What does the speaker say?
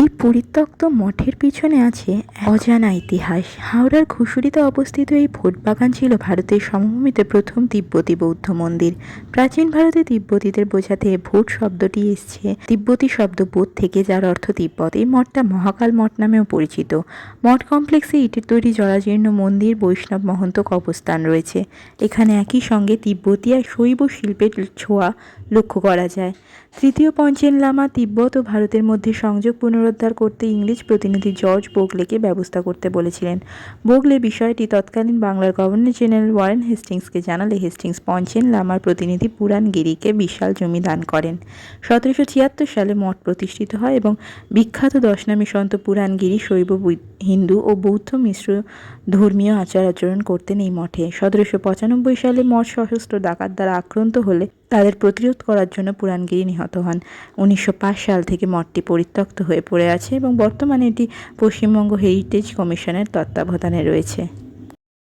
এই পরিত্যক্ত মঠের পিছনে আছে অজানা ইতিহাস। হাওড়ার ঘুষুরিতে অবস্থিত এই ভোটবাগান ছিল ভারতের সমভূমিতে প্রথম তিব্বতী বৌদ্ধ মন্দির। প্রাচীন ভারতে তিব্বতীদের বোঝাতে ভোট শব্দটি এসছে। তিব্বতী শব্দ বোধ থেকে যার অর্থ তিব্বত। এই মঠটা মহাকাল মঠ নামেও পরিচিত। মঠ কমপ্লেক্সে ইটের তৈরি জরাজীর্ণ মন্দির বৈষ্ণব মহন্তক অবস্থান রয়েছে। এখানে একই সঙ্গে তিব্বতী আর শৈব শিল্পের ছোঁয়া লক্ষ্য করা যায়। তৃতীয় পঞ্চেন লামা তিব্বত ও ভারতের মধ্যে সংযোগ পুনরুদ্ধার করতে ইংরেজ প্রতিনিধি জর্জ বোগলেকে ব্যবস্থা করতে বলেছিলেন। বোগলে বিষয়টি তৎকালীন বাংলার গভর্নর জেনারেল ওয়ারেন হেস্টিংসকে জানালে হেস্টিংস পঞ্চেন লামার প্রতিনিধি পুরাণ গিরিকে বিশাল জমি দান করেন। সতেরোশো ছিয়াত্তর সালে মঠ প্রতিষ্ঠিত হয় এবং বিখ্যাত দশনামী সন্ত পুরাণগিরি শৈব হিন্দু ও বৌদ্ধ মিশ্র ধর্মীয় আচার আচরণ করতেন এই মঠে। সতেরোশো পঁচানব্বই সালে মঠ সশস্ত্র ডাকাত দ্বারা আক্রান্ত হলে তাদের প্রতিরোধ করার জন্য পুরাণগিরি নিহত হন। উনিশশো পাঁচ সাল থেকে মঠটি পরিত্যক্ত হয়ে পড়ে আছে এবং বর্তমানে এটি পশ্চিমবঙ্গ হেরিটেজ কমিশনের তত্ত্বাবধানে রয়েছে।